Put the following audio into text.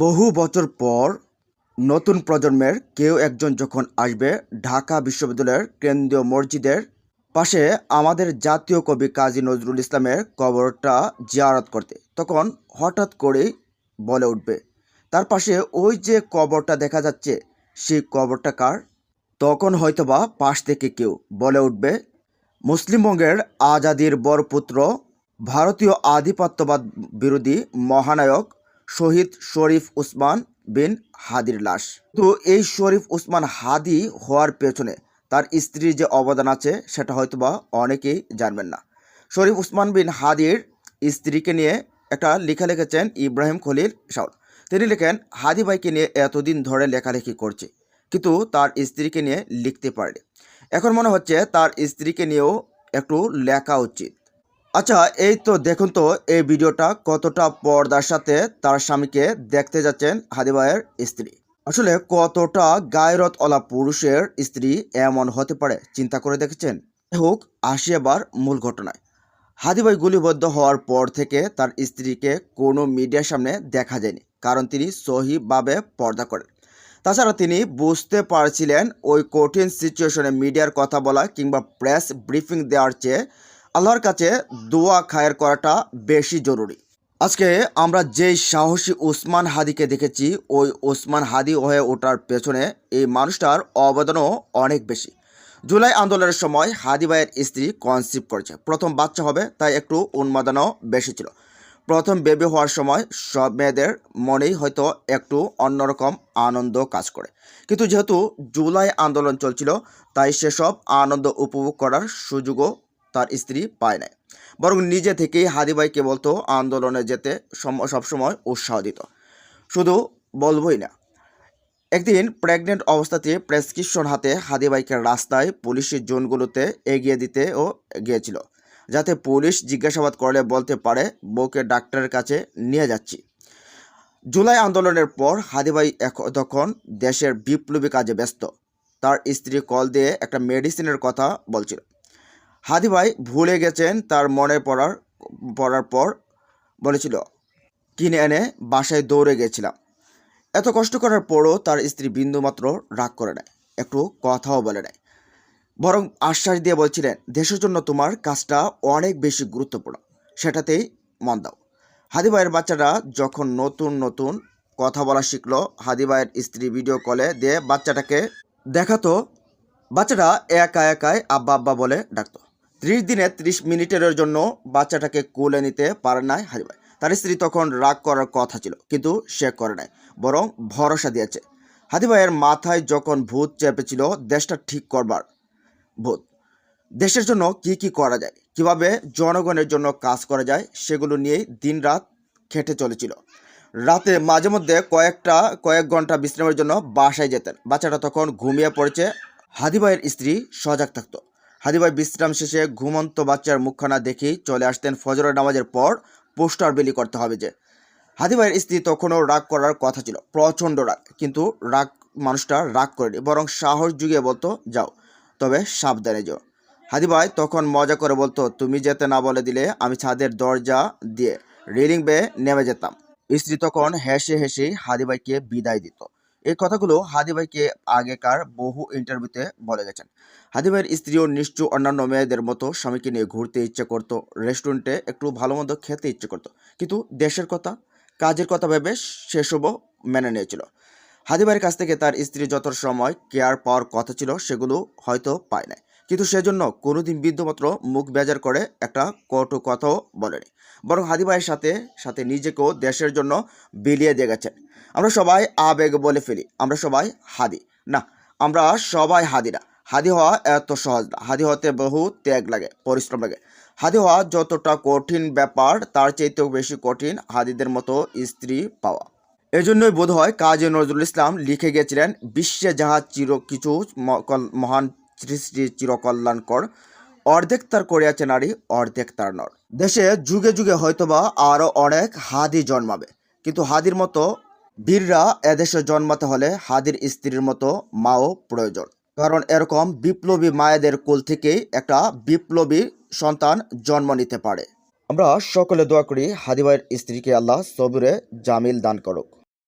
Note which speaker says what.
Speaker 1: বহু বছর পর নতুন প্রজন্মের কেউ একজন যখন আসবে ঢাকা বিশ্ববিদ্যালয়ের কেন্দ্রীয় মসজিদের পাশে আমাদের জাতীয় কবি কাজী নজরুল ইসলামের কবরটা জিয়ারত করতে, তখন হঠাৎ করেই বলে উঠবে, তার পাশে ওই যে কবরটা দেখা যাচ্ছে, সেই কবরটা কার? তখন হয়তোবা পাশ থেকে কেউ বলে উঠবে মুসলিমবঙ্গের আজাদির বরপুত্র, ভারতীয় আধিপত্যবাদ বিরোধী মহানায়ক শহীদ শরীফ উসমান বিন হাদির লাশ। তো এই শরীফ উসমান হাদি হওয়ার পেছনে তার স্ত্রীর যে অবদান আছে, সেটা হয়তোবা অনেকেই জানবেন না। শরীফ উসমান বিন হাদির স্ত্রীকে নিয়ে একটা লেখা লিখেছেন ইব্রাহিম খলিল শাউল তিনি লেখেন, হাদি ভাইকে নিয়ে এতদিন ধরে লেখালেখি করছে, কিন্তু তার স্ত্রীকে নিয়ে লিখতে পারেনি। এখন মনে হচ্ছে তার স্ত্রীকে নিয়েও একটু লেখা উচিত। আচ্ছা এই তো দেখুন তো, এই ভিডিওটা কতটা পর্দার সাথে তার স্বামীকে দেখতে যাচ্ছেন হাদি ভাইয়ের স্ত্রী। আসলে কতটা গায়রত অলা পুরুষের স্ত্রী এমন হতে পারে, চিন্তা করে দেখেছেন? হোক, আসি এবার মূল ঘটনায়। হাদিভাই গুলিবদ্ধ হওয়ার পর থেকে তার স্ত্রীকে কোনো মিডিয়ার সামনে দেখা যায়নি, কারণ তিনি সহিভাবে পর্দা করেন। তাছাড়া তিনি বুঝতে পারছিলেন ওই কঠিন সিচুয়েশনে মিডিয়ার কথা বলা কিংবা প্রেস ব্রিফিং দেওয়ার চেয়ে আল্লাহর কাছে দোয়া খায়ের করাটা বেশি জরুরি। আজকে আমরা যেই সাহসী ওসমান হাদিকে দেখেছি, ওই ওসমান হাদি হয়ে ওঠার পেছনে এই মানুষটার অবদানও অনেক বেশি। জুলাই আন্দোলনের সময় হাদি ভাইয়ের স্ত্রী কনসিভ করেছে। প্রথম বাচ্চা হবে, তাই একটু উন্মাদনাও বেশি ছিল। প্রথম বেবি হওয়ার সময় সব মেয়েদের মনেই হয়তো একটু অন্যরকম আনন্দ কাজ করে। কিন্তু যেহেতু জুলাই আন্দোলন চলছিল, তাই সেসব আনন্দ উপভোগ করার সুযোগও তার স্ত্রী পায় নাই। বরং নিজে থেকেই হাদিভাইকে বলতো, আন্দোলনে যেতে সম- সবসময় উৎসাহ দিত। শুধু বলবই না, একদিন প্রেগনেন্ট অবস্থাতে প্রেসক্রিপশন হাতে হাদিভাইকে রাস্তায় পুলিশের জোনগুলোতে এগিয়ে দিতেও গিয়েছিল, যাতে পুলিশ জিজ্ঞাসাবাদ করলে বলতে পারে, বউকে ডাক্তারের কাছে নিয়ে যাচ্ছি। জুলাই আন্দোলনের পর হাদিভাই এখ- তখন দেশের বিপ্লবী কাজে ব্যস্ত। তার স্ত্রী কল দিয়ে একটা মেডিসিনের কথা বলছিল। হাদি ভাই ভুলে গেছেন তার মনে পড়ার পড়ার পর বলেছিল, কিনে এনে বাসায় দৌড়ে গেছিলাম। এত কষ্ট করার পরও তার স্ত্রী বিন্দুমাত্র রাগ করে নেয়, একটু কথাও বলে নেয়। বরং আশ্বাস দিয়ে বলছিলেন, দেশের জন্য তোমার কাজটা অনেক বেশি গুরুত্বপূর্ণ, সেটাতেই মন দাও। হাদি ভাইয়ের বাচ্চারা যখন নতুন নতুন কথা বলা শিখলো, হাদি ভাইয়ের স্ত্রী ভিডিও কলে দিয়ে বাচ্চাটাকে দেখাতো। বাচ্চাটা একা একাই আব্বা আব্বা বলে ডাকতো। ত্রিশ দিনে ত্রিশ মিনিটের জন্য বাচ্চাটাকে কোলে নিতে পারে নাই হাজিভাই তার স্ত্রী তখন রাগ করার কথা ছিল, কিন্তু সে করে নাই, বরং ভরসা দিয়েছে। হাদিভাইয়ের মাথায় যখন ভূত চেপেছিল, দেশটা ঠিক করবার ভূত। দেশের জন্য কি কি করা যায়, কীভাবে জনগণের জন্য কাজ করা যায়, সেগুলো নিয়েই দিনরাত খেটে চলেছিল। রাতে মাঝে মধ্যে কয়েকটা, কয়েক ঘণ্টা বিশ্রামের জন্য বাসায় যেতেন। বাচ্চাটা তখন ঘুমিয়ে পড়েছে। হাদিভাইয়ের স্ত্রী সজাগ থাকতো। হাদিভাই বিশ্রাম শেষে ঘুমন্ত বাচ্চার মুখখানা দেখেই চলে আসতেন ফজরের নামাজের পর পোস্টার বিলি করতে হবে যে হাদিভাইয়ের স্ত্রী তখনও রাগ করার কথা ছিল, প্রচণ্ড রাগ, কিন্তু রাগ, মানুষটা রাগ করেনি, বরং সাহস জুগিয়ে বলতো, যাও। তবে সাবধানে যাও। হাদিভাই তখন মজা করে বলতো, তুমি যেতে না বলে দিলে আমি ছাদের দরজা দিয়ে রেলিং বেয়ে নেমে যেতাম। স্ত্রী তখন হেসে হেসে হাদিভাইকে বিদায় দিত। এই কথাগুলো হাদি ভাইকে আগেকার বহু ইন্টারভিউতে বলে গেছেন। হাদি ভাইয়ের স্ত্রীও নিশ্চয় অন্যান্য মেয়েদের মতো স্বামীকে নিয়ে ঘুরতে ইচ্ছে করতো রেস্টুরেন্টে একটু ভালো মন্দ খেতে ইচ্ছে করতো। কিন্তু দেশের কথা, কাজের কথা ভেবে সেসবও মেনে নিয়েছিল। হাদিভাইয়ের কাছ থেকে তার স্ত্রী যত সময় কেয়ার পাওয়ার কথা ছিল, সেগুলো হয়তো পায় নাই। কিন্তু সেজন্য কোনোদিন বিন্দুমাত্র মুখ বেজার করে একটা কটু কথাও বলেনি। বরং হাদি ভাইয়ের সাথে সাথে নিজেকেও দেশের জন্য বিলিয়ে দিয়ে গেছেন। আমরা সবাই আবেগ বলে ফেলি। আমরা সবাই হাদি। না, আমরা সবাই হাদি না। হাদি হওয়া এত সহজ না। হাদি হতে বহু ত্যাগ লাগে, পরিশ্রম লাগে। হাদি হওয়া যতটা কঠিন ব্যাপার, তার চাইতেও বেশি কঠিন হাদিদের মতো স্ত্রী পাওয়া। এজন্যই বোধ হয় কাজী নজরুল ইসলাম লিখে গিয়েছিলেন বিশ্বে যাহা চির কিছু মহান চিরকল্যাণকর। অর্ধেক তার করিয়াছে নারী, অর্ধেক তার নর। দেশে যুগে যুগে হয়তোবা আরও অনেক হাদি জন্মাবে। কিন্তু হাদির মতো বীররা এদেশে জন্মাতে হলে হাদির স্ত্রীর মতো মাও প্রয়োজন। কারণ এরকম বিপ্লবী মায়েদের কোল থেকেই একটা বিপ্লবী সন্তান জন্ম নিতে পারে। আমরা সকলে দোয়া করি হাদিবাইয়ের স্ত্রীকে আল্লাহ সবুরে জামিল দান করুক।